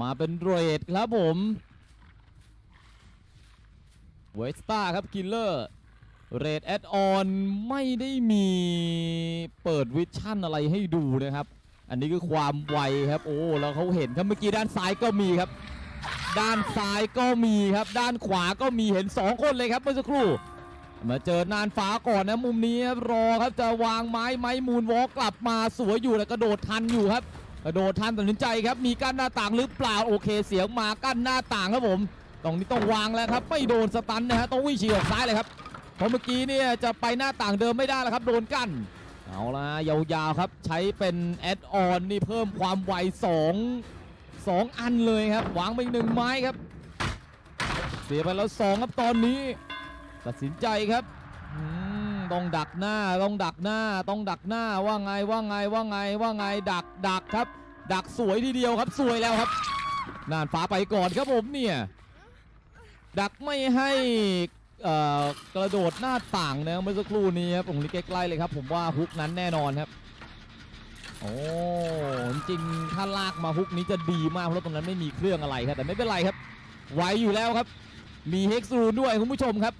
มาเป็นเรดครับผมเวสตาครับกิลเลอร์เรดแอดออนไม่ได้มีเปิดวิชั่นอะไรให้ดูนะครับ อันนี้คือความไวครับ โอ้แล้วเขาเห็นครับเมื่อกี้ด้านซ้ายก็มีครับ ด้านซ้ายก็มีครับ ด้านขวาก็มีเห็น 2 คนเลยครับเมื่อสักครู่ มาเจอนานฟ้าก่อนนะมุมนี้ครับรอครับจะวางไม้ไม้มูนวอลกลับมาสวยอยู่แล้วกระโดดทันอยู่ครับ กระโดดทันตัดสินใจครับ มีกั้นหน้าต่างหรือเปล่าโอเคเสียงมากั้นหน้าต่างครับผมตรงนี้ต้องวางแล้วครับ ไม่โดนสตันนะฮะต้องวิ่งฉีกออกซ้ายเลยครับเพราะเมื่อกี้เนี่ยจะไปหน้าต่างเดิมไม่ได้แล้วครับ โดนกั้นเอาละยาวๆครับใช้เป็นแอดออนนี่เพิ่มความไว2 2 อันเลยครับวางไปหนึ่งไม้ครับ เสียไปแล้วสองครับตอนนี้ ตัดสินใจครับ ต้องดักหน้าต้องดักหน้าต้องดักหน้าว่าไงว่าไงว่าไงว่าไงดักดักครับ ดักสวยทีเดียวครับสวยแล้วครับน่านฟ้าไปก่อนครับผมเนี่ยดักไม่ให้กระโดดหน้าต่างนะเมื่อสักครู่นี้ครับตรงนี้ใกล้ๆเลยครับ ผมว่าฮุกนั้นแน่นอนครับโอ้จริงๆถ้าลากมาฮุกนี้จะดีมากเพราะตรงนั้นไม่มีเครื่องอะไรครับแต่ไม่เป็นไรครับ ไวอยู่แล้วครับ มีเฮกซูด้วยคุณผู้ชมครับ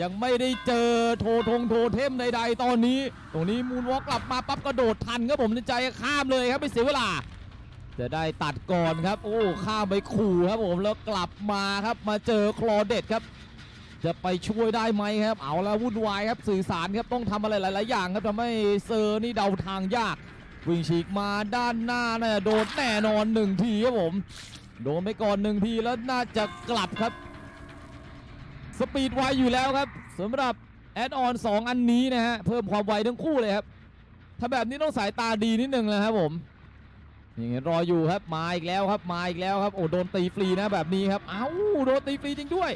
ยังไม่ได้เจอโททงโทเทมใดๆตอนนี้ ตรงนี้มูนวอล์กลับมาปั๊บกระโดดทันครับผมในใจข้ามเลยครับไม่เสียเวลา จะได้ตัดก่อนครับ โอ้ข้ามไปขู่ครับผมแล้วกลับมาครับมาเจอคลอเด็ดครับ จะไปช่วยได้ไหมครับ เอาแล้ววุ่นวายครับสื่อสารครับต้องทำอะไรหลาย ๆ อย่างครับทำให้เซอร์นี่เดาทางยาก วิ่งฉีกมาด้านหน้าน่าจะโดนแน่นอนหนึ่งทีครับผม โดนไปก่อนหนึ่งทีแล้วน่าจะกลับครับ สปีดไวอยู่แล้วครับสำหรับแอดออน2อันนี้นะฮะ เพิ่มความไวทั้งคู่เลยครับ ถ้าแบบนี้ต้องสายตาดีนิดนึงนะครับผมอยังไงรออยู่ครับมาอีกแล้วครับมาอีกแล้วครับโอ้โดนตีฟรีนะแบบนี้ครับ เอ้าโดนตีฟรีจริงด้วย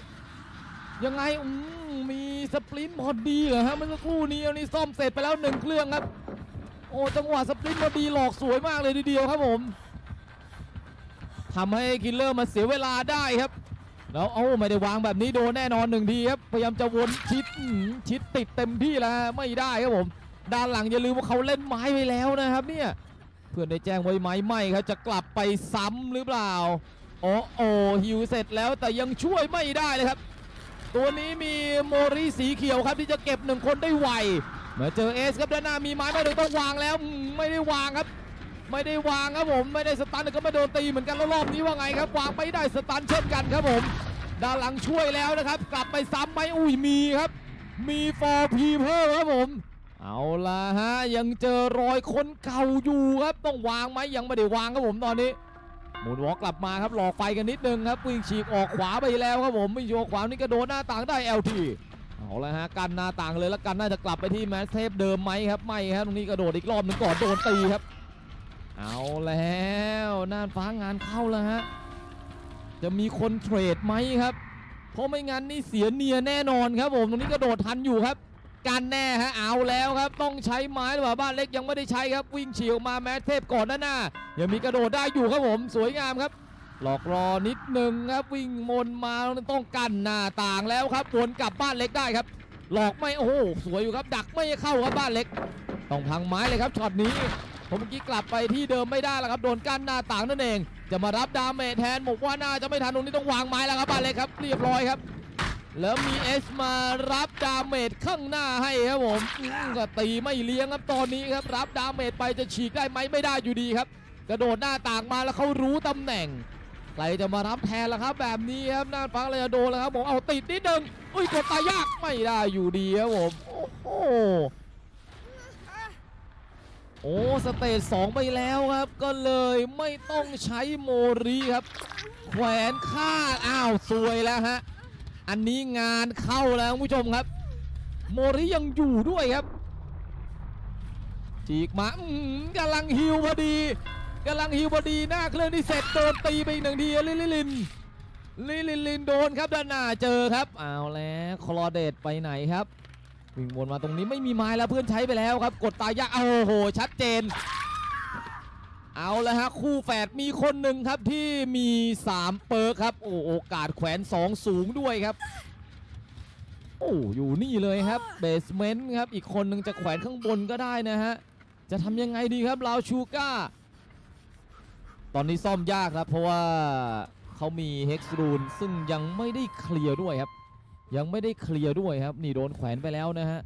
ยังไงอืมมีสปรินต์พอดีเหรอฮะเมื่อสักครู่นี้อันนี้ซ่อมเสร็จไปแล้วหนึ่งเครื่องครับ โอ้จังหวะสปรินต์พอดีหลอกสวยมากเลยทีเดียวครับผมทำให้คิลเลอร์มาเสียเวลาได้ครับ แล้วเอ้าไม่ได้วางแบบนี้โดนแน่นอนหนึ่งทีครับพยายามจะวนชิดชิดติดเต็มที่แล้วไม่ได้ครับผม ด้านหลังอย่าลืมว่าเขาเล่นไม้ไปแล้วนะครับเนี่ยเพื่อนได้แจ้งไว้ไหมไม่ครับจะกลับไปซ้ำหรือเปล่าโอ้โอฮิวเสร็จแล้วแต่ยังช่วยไม่ได้เลยครับ ตัวนี้มีโมริสีเขียวครับที่จะเก็บหนึ่งคนได้ไวมื่อเจอเอสครับด้านหน้ามีไม้ไม่โดนต้องวางแล้วไม่ได้วางครับ ไม่ได้วางครับผมไม่ได้สตันก็ไม่โดนตีเหมือนกันแล้วรอบนี้ว่าไงครับวางไม่ได้สตันเช่นกันครับผม ด้านหลังช่วยแล้วนะครับ กลับไปซ้ำไหมอุ้ยมีครับ มีฟอร์พีเพิ่มครับผม เอาละฮะยังเจอรอยคนเก่าอยู่ครับต้องวางไหมยังไม่ได้วางครับผมตอนนี้หมุนวอลกกลับมาครับหลอกไฟกันนิดนึงครับวิ่งฉีกออกขวาไปแล้วครับผมวิ่งโยกขวานี่กระโดดหน้าต่างได้ LT เอาละฮะกันหน้าต่างเลยแล้วกันน่าจะกลับไปที่แมสเทปเดิมไหมครับไม่ครับตรงนี้กระโดดอีกรอบหนึงก่อนโดนตีครับ เอาแล้วน่านฟ้างานเข้าแล้วฮะ จะมีคนเทรดไหมครับ เพราะไม่งั้นนี่เสียเนียแน่นอนครับผมตรงนี้กระโดดทันอยู่ครับการแน่ฮะเอาแล้วครับ ต้องใช้ไม้หรือเปล่าบ้านเล็กยังไม่ได้ใช้ครับวิ่งเฉีกออกมาแมสเทพก่อนด้านหน้ายังมีกระโดดได้อยู่ครับผมสวยงามครับ หลอกรอนิดหนึ่งครับวิ่งมนมาต้องกันหน้าต่างแล้วครับวนกลับบ้านเล็กได้ครับ หลอกไม่โอ้โหสวยอยู่ครับ ดักไม่เข้าครับบ้านเล็ก ต้องพังไม้เลยครับช็อตนี้ ผมเมื่อกี้กลับไปที่เดิมไม่ได้แล้วครับ โดนกั้นหน้าต่างนั่นเอง จะมารับดาเมจแทนบอกว่าน่าจะไม่ทันตรงนี้ต้องวางไม้แล้วครับบ้านเล็กครับเรียบร้อยครับ แล้วมีเอสมารับดาเมจข้างหน้าให้ครับผมก็ตีไม่เลี้ยงครับตอนนี้ครับ รับดาเมจไปจะฉีกได้ไหมไม่ได้อยู่ดีครับ กระโดดหน้าต่างมาแล้วเขารู้ตำแหน่งใครจะมารับแทนล่ะครับ แบบนี้ครับน่านฟังเลยโดนแล้วครับผมเอาติดนิดนึงอุ้ยกดตายยากไม่ได้อยู่ดีครับผมโอ้โห โอ้สเตจสองไปแล้วครับ ก็เลยไม่ต้องใช้โมรีครับ แขวนข้าอ้าวสวยแล้วฮะ อันนี้งานเข้าแล้วคุณผู้ชมครับ โมริยังอยู่ด้วยครับ จีกมาอื้อหือกำลังฮิวพอดีกำลังฮิวพอดีหน้าเครื่องที่เสร็จโดนตีไปอีกหนึ่งทีลิลิลินลิลิลินโดนครับด้านหน้าเจอครับเอาแล้วคลอเดตไปไหนครับ วิ่งวนมาตรงนี้ไม่มีไม้แล้วเพื่อนใช้ไปแล้วครับ กดตายยากโอ้โห ชัดเจน เอาแล้วฮะ คู่แฝดมีคนหนึ่งครับที่มี 3 เปิร์คครับ โอ้โอกาสแขวน 2 สูงด้วยครับ โอ้อยู่นี่เลยครับเบสเมนต์ครับ อีกคนหนึ่งจะแขวนข้างบนก็ได้นะฮะ จะทำยังไงดีครับลาวชูก้า ตอนนี้ซ่อมยากครับ เพราะว่าเขามีเฮกซ์รูนซึ่งยังไม่ได้เคลียร์ด้วยครับ ยังไม่ได้เคลียร์ด้วยครับนี่โดนแขวนไปแล้วนะฮะ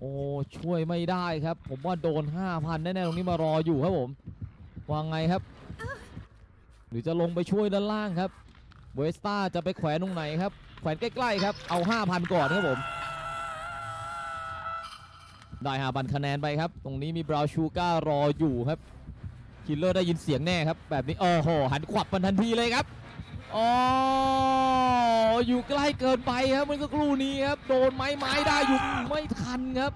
โอ้ช่วยไม่ได้ครับ ผมว่าโดน 5,000แน่ๆตรงนี้มารออยู่ครับผมวางไงครับ หรือจะลงไปช่วยด้านล่างครับเวสต้าจะไปแขวนตรงไหนครับ แขวนใกล้ๆครับเอา 5,000 ก่อนครับผมได้5,000คะแนนไปครับ ตรงนี้มีบราวชูการ์รออยู่ครับคิลเลอร์ได้ยินเสียงแน่ครับ แบบนี้โอ้โหหันขวับมันทันทีเลยครับอ๋อ อยู่ใกล้เกินไปครับมันก็กลูนี้ครับโดนไม้ไม้ได้อยู่ไม่ทันครับ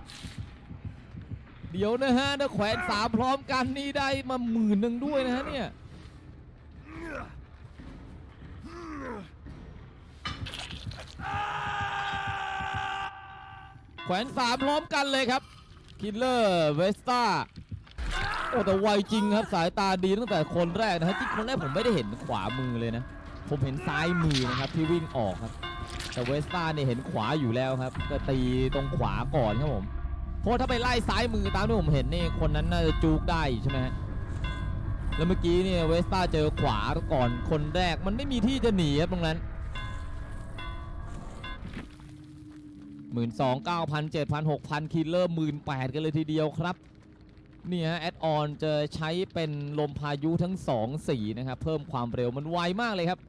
เดี๋ยวนะฮะถ้าแขวนสามพร้อมกันนี่ได้มาหมื่นหนึ่งด้วยนะฮะเนี่ยแขวนสามพร้อมกันเลยครับคิลเลอร์เวสตาโอ้แต่ไวจริงครับสายตาดีตั้งแต่คนแรกนะฮะที่คนแรกผมไม่ได้เห็นขวามือเลยนะ ผมเห็นซ้ายมือนะครับที่วิ่งออกครับ แต่เวสตาเนี่ยเห็นขวาอยู่แล้วครับ ก็ตีตรงขวาก่อนครับผมเพราะถ้าไปไล่ซ้ายมือตามที่ผมเห็นนี่คนนั้นน่าจะจูกได้ใช่ไหมฮะแล้วเมื่อกี้เนี่ยเวสตาเจอขวาก่อนคนแรกมันไม่มีที่จะหนีครับตรงนั้นหมื่นสองเก้าพันเจ็ดพันหกพันคิลเลอร์หมื่นแปดกันเลยทีเดียวครับนี่ฮะแอดออนจะใช้เป็นลมพายุทั้ง2สีนะครับ เพิ่มความเร็วมันไวมากเลยครับ